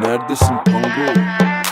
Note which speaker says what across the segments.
Speaker 1: Neredesin Pango?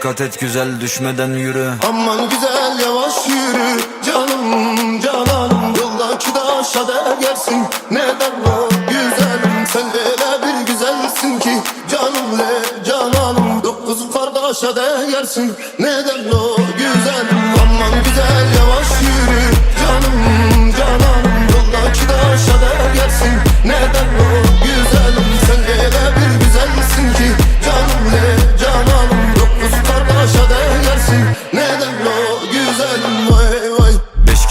Speaker 2: Dikkat et güzel düşmeden yürü.
Speaker 3: Aman güzel yavaş yürü. Canım cananım Yoldaki taşa değersin neden o güzelim Sen öyle bir güzelsin ki. Canım le cananım Dokuz kardeşe değersin neden o güzelim Aman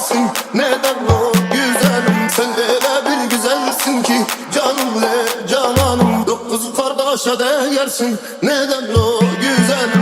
Speaker 3: değersin neden o güzelim? Sen öyle bir güzelsin ki canım le cananım. Dokuz kardeşe değersin. Neden o güzelim